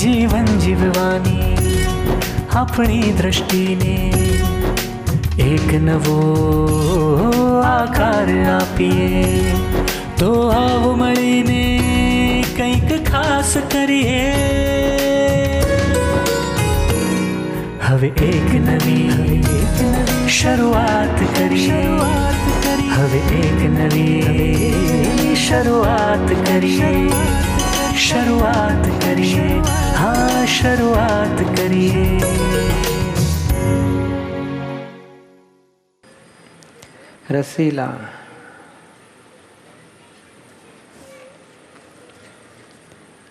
જીવન જીવવાની આપણી દ્રષ્ટિને એક નવો આકાર આપીએ તો આવો મળીને કંઈક ખાસ કરીએ હવે એક નવી શરૂઆત કરીએ હવે એક નવી શરૂઆત કરીએ શરૂઆત કરીએ. હા, શરૂઆત કરીએ. રસીલા.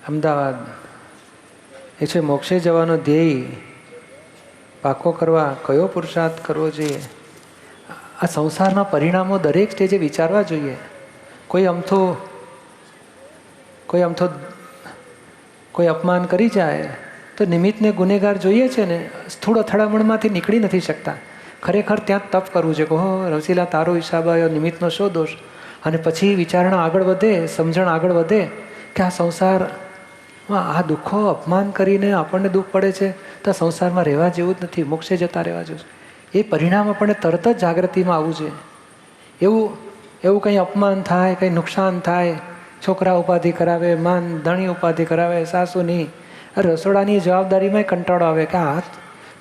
અમદાવાદ. એ છે મોક્ષે જવાનો ધ્યેય. પાકો કરવા કયો પુરુષાર્થ કરવો જોઈએ? આ સંસારના પરિણામો દરેક સ્ટેજે વિચારવા જોઈએ. કોઈ અમથો કોઈ અમથો કોઈ અપમાન કરી જાય, તો નિમિત્તને ગુનેગાર જોઈએ છે ને, સ્થૂળ અથડામણમાંથી નીકળી નથી શકતા. ખરેખર ત્યાં તપ કરવું છે કે હો રસીલા, તારો હિસાબ આવ્યો, નિમિત્તનો શો દોષ? અને પછી વિચારણા આગળ વધે, સમજણ આગળ વધે કે આ સંસારમાં આ દુઃખો, અપમાન કરીને આપણને દુઃખ પડે છે, તો સંસારમાં રહેવા જેવું જ નથી, મોક્ષે જતા રહેવા જેવું એ પરિણામ આપણને તરત જ જાગૃતિમાં આવવું જોઈએ. એવું એવું કંઈ અપમાન થાય, કંઈ નુકસાન થાય છોકરા ઉપાધિ કરાવે, માન ધણી ઉપાધિ કરાવે, સાસુની રસોડાની જવાબદારીમાં કંટાળો આવે કે આ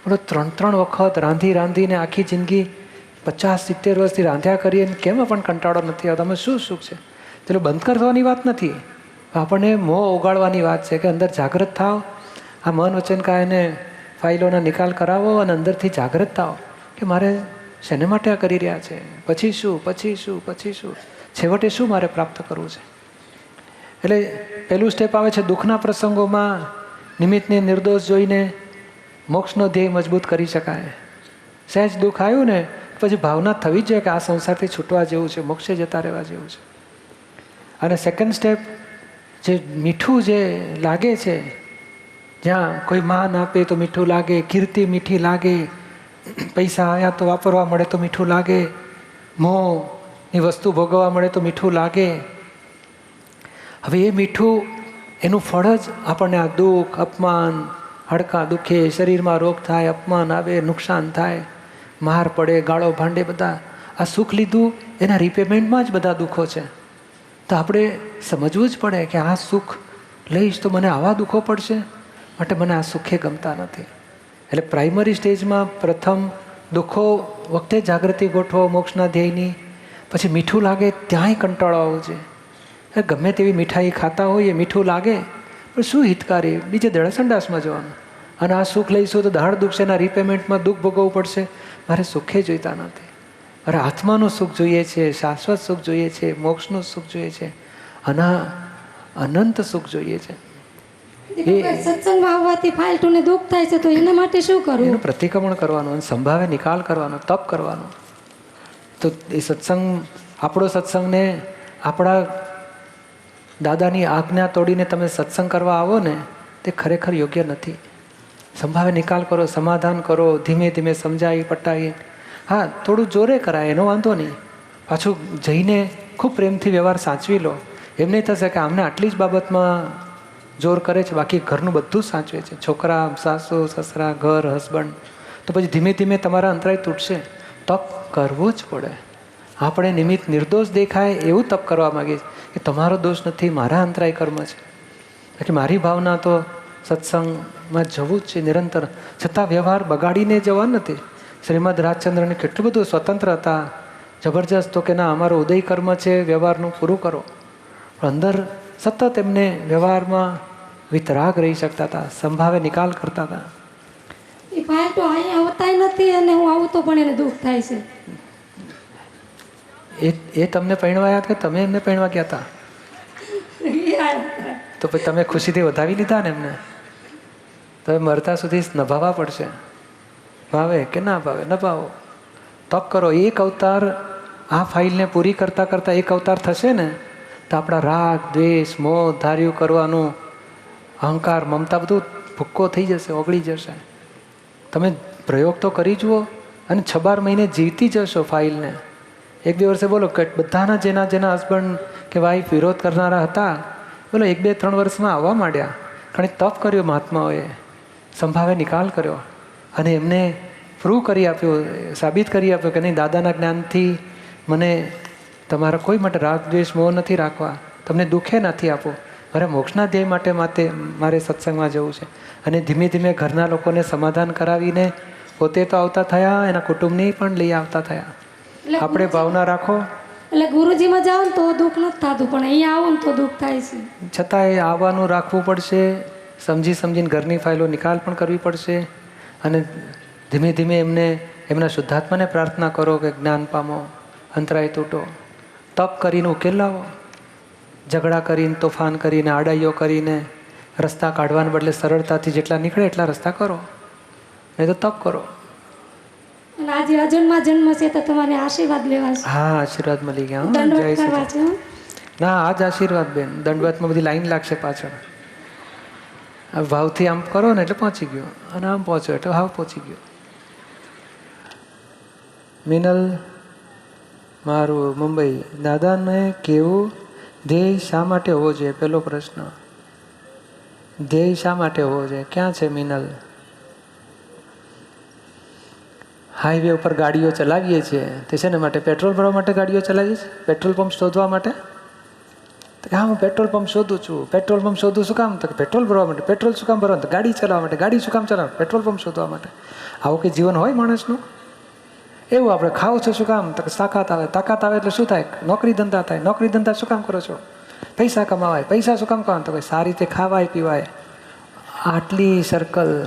પણ ત્રણ ત્રણ વખત રાંધી રાંધીને આખી જિંદગી પચાસ સિત્તેર વર્ષથી રાંધ્યા કરીએ કેમ પણ કંટાળો નથી આવતો? તમે શું સુખ છે? પેલું બંધ કરવાની વાત નથી. આપણને મોં ઓગાળવાની વાત છે કે અંદર જાગૃત થાવ આ મન વચન કાયને ફાઇલોના નિકાલ કરાવો અને અંદરથી જાગૃત થાવ કે મારે શેને માટે આ કરી રહ્યા છે? પછી શું? પછી શું? પછી શું? છેવટે શું મારે પ્રાપ્ત કરવું છે? એટલે પહેલું સ્ટેપ આવે છે દુઃખના પ્રસંગોમાં નિમિત્તને નિર્દોષ જોઈને મોક્ષનો ધ્યેય મજબૂત કરી શકાય. સહેજ દુઃખ આવ્યું ને, પછી ભાવના થવી જ જોઈએ કે આ સંસારથી છૂટવા જેવું છે, મોક્ષે જતા રહેવા જેવું છે. અને સેકન્ડ સ્ટેપ જે મીઠું જે લાગે છે, જ્યાં કોઈ માન આપે તો મીઠું લાગે, કીર્તિ મીઠી લાગે, પૈસા આવ્યા તો વાપરવા મળે તો મીઠું લાગે મોંની વસ્તુ ભોગવવા મળે તો મીઠું લાગે હવે એ મીઠું, એનું ફળ જ આપણને આ દુઃખ, અપમાન, હડકા દુખે, શરીરમાં રોગ થાય, અપમાન આવે, નુકસાન થાય, માર પડે, ગાળો ભાંડે બધા. આ સુખ લીધું એના રિપેમેન્ટમાં જ બધા દુઃખો છે. તો આપણે સમજવું જ પડે કે આ સુખ લઈશ તો મને આવા દુઃખો પડશે, માટે મને આ સુખે ગમતા નથી. એટલે પ્રાઇમરી સ્ટેજમાં પ્રથમ દુઃખો વખતે જાગૃતિ ગોઠવો મોક્ષના ધ્યેયની, પછી મીઠું લાગે ત્યાંય કંટાળો આવવો છે ગમે તેવી મીઠાઈ ખાતા હોઈએ મીઠું લાગે પણ શું હિતકારી? બીજે દડા સંડાસમાં જવાનું. અને આ સુખ લઈશું તો દાળ દુખશે એના રિપેમેન્ટમાં દુઃખ ભોગવવું પડશે. મારે સુખે જોઈતા નથી. મારે આત્માનું સુખ જોઈએ છે શાશ્વત સુખ જોઈએ છે મોક્ષનું સુખ જોઈએ છે અના અનંત સુખ જોઈએ છે. સત્સંગમાં આવવાથી ફાલતુને દુઃખ થાય છે તો એના માટે શું કરવું એનું પ્રતિક્રમણ કરવાનું અને સંભાવે નિકાલ કરવાનો તપ કરવાનો. તો એ સત્સંગ આપણો સત્સંગને આપણા દાદાની આજ્ઞા તોડીને તમે સત્સંગ કરવા આવો ને, તે ખરેખર યોગ્ય નથી. સંભાવે નિકાલ કરો, સમાધાન કરો, ધીમે ધીમે સમજાવી પટાવી હા, થોડું જોરે કરાય, એનો વાંધો નહીં. પાછું જઈને ખૂબ પ્રેમથી વ્યવહાર સાચવી લો. એમ નહીં થશે કે આમને આટલી જ બાબતમાં જોર કરે છે, બાકી ઘરનું બધું સાચવે છે. છોકરા, સાસુ, સસરા, ઘર, હસબન્ડ. તો પછી ધીમે ધીમે તમારા અંતરાય તૂટશે. તપ કરવું જ પડે. આપણે નિમિત્ત નિર્દોષ દેખાય એવું તપ કરવા માગીએ છીએ કે તમારો દોષ નથી, મારા અંતરાય કર્મ છે. એટલે મારી ભાવના તો સત્સંગમાં જવું જ છે નિરંતર. છતાં વ્યવહાર બગાડીને જવા નથી. શ્રીમદ રાજચંદ્રને કેટલું બધું સ્વતંત્ર હતા. જબરજસ્ત તો કે ના, અમારો ઉદય કર્મ છે, વ્યવહારનું પૂરું કરો. પણ અંદર સતત એમને વ્યવહારમાં વિતરાગ રહી શકતા હતા, સંભાવે નિકાલ કરતા હતા. એ ફાલતુ અહીંયા આવતા નથી અને હું આવું તો પણ એને દુઃખ થાય છે. એ એ તમને પૈણવાયા કે તમે એમને પરણવા ગયા હતા તો પછી તમે ખુશીથી વધાવી લીધા ને એમને? તમે મરતા સુધી નભાવવા પડશે. ભાવે કે ના ભાવે? નભાવો. તપ કરો. એક અવતાર આ ફાઇલને પૂરી કરતાં કરતાં એક અવતાર થશે ને, તો આપણા રાગ, દ્વેષ, મોહ ધાર્યું કરવાનું અહંકાર, મમતા બધું ભૂક્કો થઈ જશે, ઓગળી જશે. તમે પ્રયોગ તો કરી જુઓ અને છ બાર મહિને જીવતી જશો ફાઇલને. એક બે વર્ષે બોલો બધાના જેના જેના હસબન્ડ કે વાઈફ વિરોધ કરનારા હતા, બોલો, એક બે ત્રણ વર્ષમાં આવવા માંડ્યા. ઘણી તપ કર્યો મહાત્માઓએ. સંભાવે નિકાલ કર્યો. અને એમને પ્રૂવ કરી આપ્યો, સાબિત કરી આપ્યો કે નહીં, દાદાના જ્ઞાનથી મને તમારા કોઈ માટે રાગ, દ્વેષ, મોહ નથી રાખવા. તમને દુઃખે નથી આપો. મારે મોક્ષના ધ્યેય માટે માટે મારે સત્સંગમાં જવું છે. અને ધીમે ધીમે ઘરના લોકોને સમાધાન કરાવીને પોતે તો આવતા થયા, એના કુટુંબની પણ લઈ આવતા થયા. આપણે ભાવના રાખો. એટલે ગુરુજીમાં જાઓ ને તો દુઃખ નથી થતું પણ અહીંયા આવું ને તો દુઃખ થાય છે. છતાંય આવવાનું રાખવું પડશે સમજી સમજીને ઘરની ફાઇલો નિકાલ પણ કરવી પડશે અને ધીમે ધીમે એમને એમના શુદ્ધાત્માને પ્રાર્થના કરો કે જ્ઞાન પામો અંતરાય તૂટો. તપ કરીને ઉકેલ લાવો. ઝઘડા કરીને તોફાન કરીને આડાઈઓ કરીને રસ્તા કાઢવાને બદલે સરળતાથી જેટલા નીકળે એટલા રસ્તા કરો. નહીં તો તપ કરો. અને આજે અજન્મા જન્મ છે તો તમારે આશીર્વાદ લેવા છે. હા આશીર્વાદ મળી ગયા હો. દંડવત કરવા છે ના આજ આશીર્વાદ બેન દંડવતમાં બધી લાઈન લાગશે પાછળ. આ ભાવથી આમ કરો ને એટલે પહોંચી ગયો અને આમ પહોંચ્યો એટલે ભાવ પહોંચી ગયો. મિનલ મારું મુંબઈ દાદાને કેવું ધ્યેય શા માટે હોવો જોઈએ? પહેલો પ્રશ્ન. ધ્યેય શા માટે હોવો જોઈએ? ક્યાં છે મિનલ? હાઈવે ઉપર ગાડીઓ ચલાવીએ છીએ, તે છે ને માટે પેટ્રોલ ભરવા માટે ગાડીઓ ચલાવીએ છીએ? પેટ્રોલ પંપ શોધવા માટે? હા, હું પેટ્રોલ પંપ શોધું છું. પેટ્રોલ પંપ શોધું શું કામ? તો પેટ્રોલ ભરવા માટે. પેટ્રોલ શું કામ ભરવાનું? ગાડી ચલાવવા માટે. ગાડી શું કામ ચલાવવા પેટ્રોલ પંપ શોધવા માટે. આવું કે જીવન હોય માણસનું? એવું આપણે ખાવું છે શું કામ? તો તાકાત આવે. તાકાત આવે એટલે શું થાય? નોકરી ધંધા થાય. નોકરી ધંધા શું કામ કરો છો? પૈસા કમાવાય. પૈસા શું કામ કમાવા તો ભાઈ સારી રીતે ખાવાય, પીવાય. આટલી સર્કલ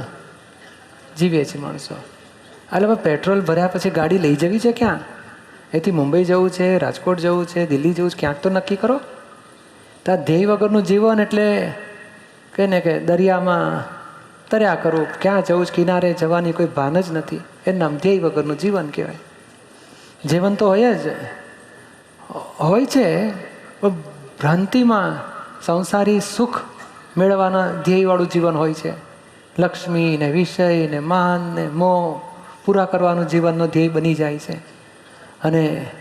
જીવે છે માણસો. એટલે હવે પેટ્રોલ ભર્યા પછી ગાડી લઈ જવી છે ક્યાં? એથી મુંબઈ જવું છે, રાજકોટ જવું છે, દિલ્હી જવું છે, ક્યાંક તો નક્કી કરો. તો ધ્યેય વગરનું જીવન એટલે કહે ને કે દરિયામાં તર્યા કરવું ક્યાં જવું છે, કિનારે જવાની કોઈ ભાન જ નથી. એ નામ ધ્યેય વગરનું જીવન કહેવાય. જીવન તો હોય જ. હોય છે ભ્રાંતિમાં સંસારી સુખ મેળવવાના ધ્યેયવાળું જીવન હોય છે. લક્ષ્મી ને વિષય ને માન ને મોહ. પૂરા કરવાનું જીવનનો ધ્યેય બની જાય છે. અને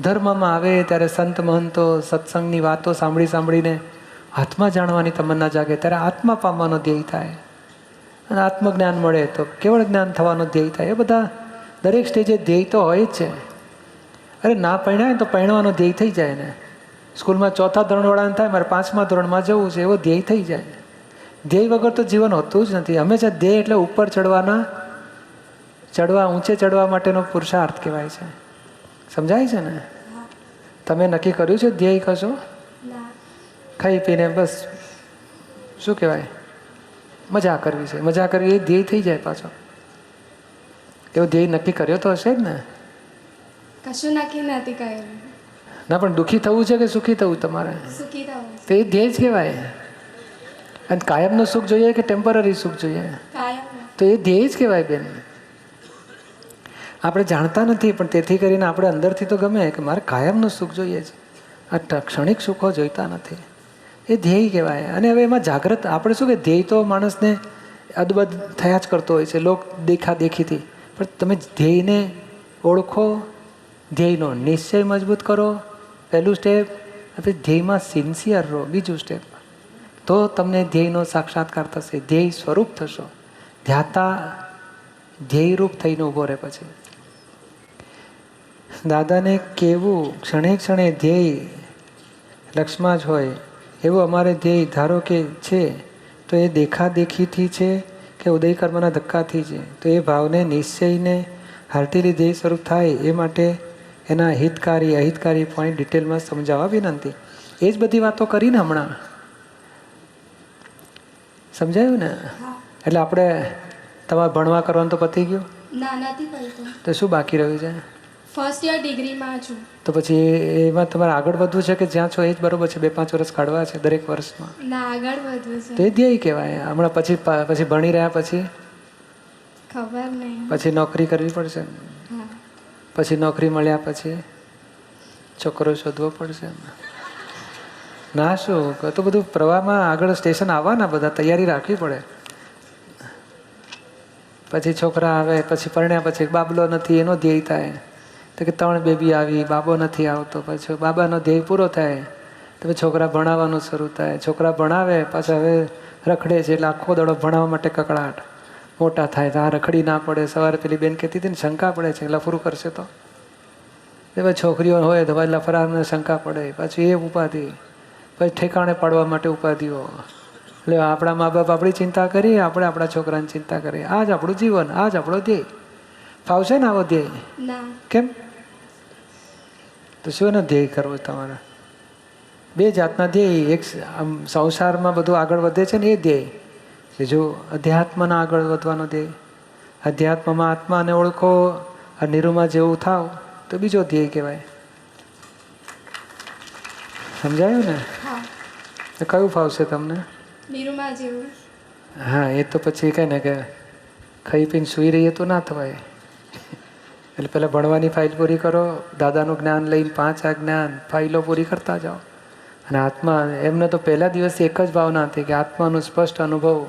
ધર્મમાં આવે ત્યારે સંત મહંતો સત્સંગની વાતો સાંભળી સાંભળીને આત્મા જાણવાની તમન્ના જાગે ત્યારે આત્મા પામવાનો ધ્યેય થાય. અને આત્મજ્ઞાન મળે તો કેવળ જ્ઞાન થવાનો ધ્યેય થાય. એ બધા દરેક સ્ટેજે ધ્યેય તો હોય જ છે. અરે ના પરણાય તો પરણવાનો ધ્યેય થઈ જાય ને. સ્કૂલમાં ચોથા ધોરણવાળાને થાય, મારે પાંચમા ધોરણમાં જવું છે, એવો ધ્યેય થઈ જાય. ધ્યેય વગર તો જીવન હોતું જ નથી. હંમેશા ધ્યેય એટલે ઉપર ચડવાના ચડવા ઊંચે ચડવા માટેનો પુરુષાર્થ કહેવાય છે. સમજાય છે ને? તમે નક્કી કર્યું છે ધ્યેય કશો? ખાઈ પીને બસ શું કહેવાય? મજા કરવી છે. મજા કરવી એ ધ્યેય થઈ જાય પાછો. એવો ધ્યેય નક્કી કર્યો તો હશે જ ને? કશું નક્કી નથી કર્યું. ના પણ દુઃખી થવું છે કે સુખી થવું તમારે? સુખી થવું. તો એ ધ્યેય જ કહેવાય. અને કાયમનું સુખ જોઈએ કે ટેમ્પરરી સુખ જોઈએ? તો એ ધ્યેય જ કહેવાય બેન. આપણે જાણતા નથી, પણ તેથી કરીને આપણે અંદરથી તો ગમે કે મારે કાયમનું સુખ જોઈએ છે. આ ક્ષણિક સુખો જોઈતા નથી. એ ધ્યેય કહેવાય. અને હવે એમાં જાગ્રત, આપણે શું કે ધ્યેય તો માણસને અદબદ થયા જ કરતો હોય છે, લોક દેખા દેખીથી. પણ તમે ધ્યેયને ઓળખો, ધ્યેયનો નિશ્ચય મજબૂત કરો. પહેલું સ્ટેપ હવે ધ્યેયમાં સિન્સિયર રહો. બીજું સ્ટેપ તો તમને ધ્યેયનો સાક્ષાત્કાર થશે, ધ્યેય સ્વરૂપ થશો. ધ્યાતા ધ્યેયરૂપ થઈને ઊભો રહે પછી. દાદાને કેવું ક્ષણે ક્ષણે ધ્યેય લક્ષમાં જ હોય એવું અમારે ધ્યેય ધારો કે છે તો એ દેખાદેખીથી છે કે ઉદય કર્મના ધક્કાથી છે? તો એ ભાવને નિશ્ચયને હાર્ટીલી ધ્યેય સ્વરૂપ થાય એ માટે એના હિતકારી અહિતકારી પોઈન્ટ ડિટેલમાં સમજાવવા વિનંતી. એ જ બધી વાતો કરીને હમણાં. સમજાયું ને? એટલે આપણે તમારે ભણવા કરવાનું તો પતી ગયું? તો શું બાકી રહ્યું છે? ફર્સ્ટ યર ડિગ્રીમાં છું. તો પછી એમાં તમારે આગળ વધવું છે કે જ્યાં છો એ જ બરોબર છે? બે પાંચ વર્ષ કાઢવા છે દરેક વર્ષમાં? ના આગળ વધવું છે. તે ધ્યેય કહેવાય. હમણાં પછી પછી ભણી રહ્યા પછી? ખબર નહીં. પછી નોકરી કરવી પડશે? પછી નોકરી મળ્યા પછી? છોકરો શોધવો પડશે? ના શું? તો બધું પ્રવાહમાં આગળ સ્ટેશન આવવાના બધા તૈયારી રાખવી પડે. પછી છોકરા આવે પછી પરણ્યા પછી બાબલો નથી એનો ધ્યેય થાય. તો કે ત્રણ બેબી આવી બાબો નથી આવતો પછી બાબાનો ધ્યેય પૂરો થાય તો પછી છોકરા ભણાવવાનું શરૂ થાય. છોકરા ભણાવે પાછા હવે રખડે છે એટલે આખો દડો ભણાવવા માટે કકડાટ. મોટા થાય તો આ રખડી ના પડે. સવારે પેલી બેન કહેતી હતી ને શંકા પડે છે. લફરું કરશે તો. એવા છોકરીઓ હોય તો પછી લફરાને શંકા પડે પછી એ ઉપાધિ પછી ઠેકાણે પાડવા માટે ઉપાધિઓ. એટલે આપણા મા બાપ આપણી ચિંતા કરીએ આપણે આપણા છોકરાની ચિંતા કરીએ આ જ આપણું જીવન આ જ આપણો ધ્યેય. ફાવશે ને આવો ધ્યેય? કેમ? તો શું એનો ધ્યેય કરવો તમારે? બે જાતના ધ્યેય. એક આમ સંસારમાં બધું આગળ વધે છે ને એ ધ્યેય. બીજું અધ્યાત્મના આગળ વધવાનો ધ્યેય અધ્યાત્મમાં આત્માને ઓળખો આ નિરૂમાં જેવું થાવ તો બીજો ધ્યેય કહેવાય. સમજાયું ને? તો કયું ફાવશે તમને? જેવું. હા એ તો પછી કંઈ ને કે ખાઈ પીને સૂઈ રહીએ તો ના થવાય. એટલે પહેલાં ભણવાની ફાઇલ પૂરી કરો દાદાનું જ્ઞાન લઈને પાંચ આ જ્ઞાન ફાઇલો પૂરી કરતા જાઓ. અને આત્મા એમને તો પહેલા દિવસથી એક જ ભાવના હતી કે આત્માનો સ્પષ્ટ અનુભવ.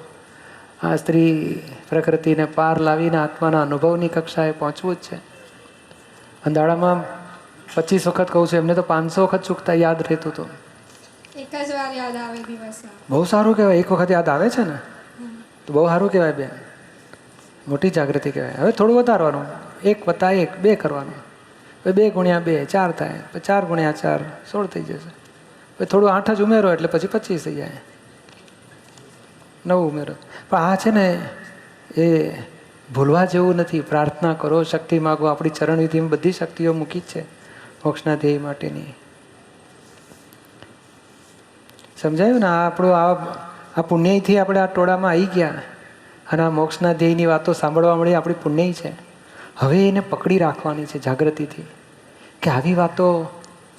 આ સ્ત્રી પ્રકૃતિને પાર લાવીને આત્માના અનુભવની કક્ષાએ પહોંચવું જ છે. અને દાડામાં પચીસ વખત કહું છું એમને તો પાંચસો વખત ચૂકતા યાદ રહેતું હતું. બહુ સારું કહેવાય એક વખત યાદ આવે છે ને? તો બહુ સારું કહેવાય બેન. મોટી જાગૃતિ કહેવાય. હવે થોડું વધારવાનું. એક વત્તા એક, બે કરવાનું. બે ગુણ્યા બે, ચાર થાય. પછી ચાર ગુણ્યા ચાર, સોળ થઈ જશે. પછી થોડું આઠ જ ઉમેરો એટલે પછી પચીસ થઈ જાય. નવું ઉમેરો. પણ આ છે ને, એ ભૂલવા જેવું નથી. પ્રાર્થના કરો, શક્તિ માગો. આપણી ચરણવિધિમાં બધી શક્તિઓ મૂકી જ છે મોક્ષના ધ્યેય માટેની. સમજાયું ને? આ આપણું, આ આ પુણ્યથી આપણે આ ટોળામાં આવી ગયા. અને આ મોક્ષના ધ્યેયની વાતો સાંભળવા મળી આપણી પુણ્ય છે. હવે એને પકડી રાખવાની છે જાગૃતિથી. કે આવી વાતો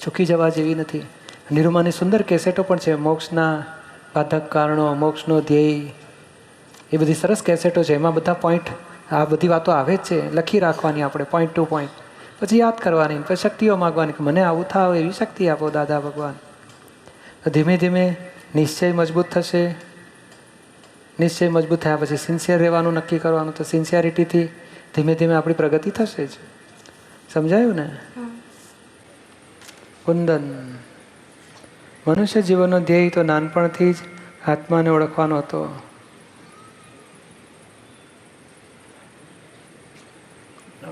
ચૂકી જવા જેવી નથી. નિરૂમાની સુંદર કેસેટો પણ છે, મોક્ષના બાધક કારણો, મોક્ષનો ધ્યેય. એ બધી સરસ કેસેટો છે. એમાં બધા પોઈન્ટ આ બધી વાતો આવે જ છે. લખી રાખવાની આપણે પોઈન્ટ ટુ પોઈન્ટ પછી યાદ કરવાની, પછી શક્તિઓ માગવાની કે મને આવું થાવ, એવી શક્તિ આપો દાદા ભગવાન. ધીમે ધીમે નિશ્ચય મજબૂત થશે. નિશ્ચય મજબૂત થયા પછી સિન્સિયર રહેવાનું નક્કી કરવાનું. તો સિન્સિયરિટીથી ધીમે ધીમે આપણી પ્રગતિ થશે જ. સમજાયું ને? કુંદન. મનુષ્ય જીવનનો ધ્યેય તો નાનપણથી જ આત્માને ઓળખવાનો હતો.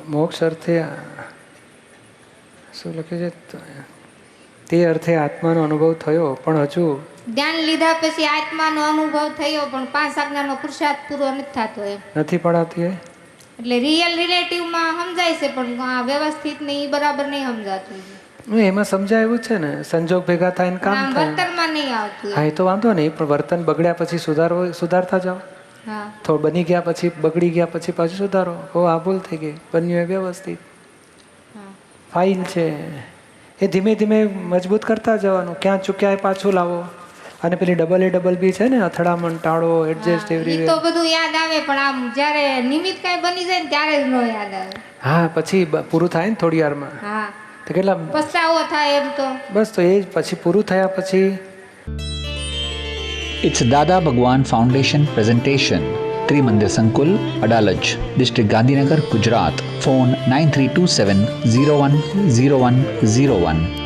મોક્ષ અર્થે શું લખ્યું છે? તે અર્થે આત્માનો અનુભવ થયો પણ હજુ જ્ઞાન લીધા પછી આત્માનો અનુભવ થયો પણ પાંચ આજ્ઞાનો પુરુષાર્થ પૂરો નથી થતો એમ. નથી પડાતી એ? એટલે રિયલ રિલેટિવમાં સમજાય છે પણ આ વ્યવસ્થિત ને એ બરાબર નહીં સમજાતું. એમાં સમજાય એવું છે ને સંજોગ ભેગા થાય ને કામ થાય. વર્તનમાં નહીં આવતું. હા એ તો વાંધો નહીં પણ વર્તન બગડ્યા પછી સુધારો સુધારતા જાઓ. થોડું બની ગયા પછી બગડી ગયા પછી પાછું સુધારો. ઓ આ ભૂલ થઈ ગઈ. બન્યું એ વ્યવસ્થિત. ફાઇન છે. એ ધીમે ધીમે મજબૂત કરતા જવાનું. ક્યાં ચૂક્યા એ પાછું લાવો. અને પેલી ડબલ એ ડબલ બી છે ને અથડામણ ટાળો એડજસ્ટ એવરી તો બધું યાદ આવે પણ આમ જ્યારે નિમિત્ત કાંઈ બની જાય ને ત્યારે જ ન યાદ આવે હા પછી પૂરું થાય ને થોડી વારમાં હા તો કેટલા પસ્તાવો થાય એમ તો બસ તો એ જ પછી પૂરું થયા પછી It's Dada Bhagwan Foundation presentation. Trimandir Sankul, Adalaj, District Gandhinagar, Gujarat. Phone 9327 010101.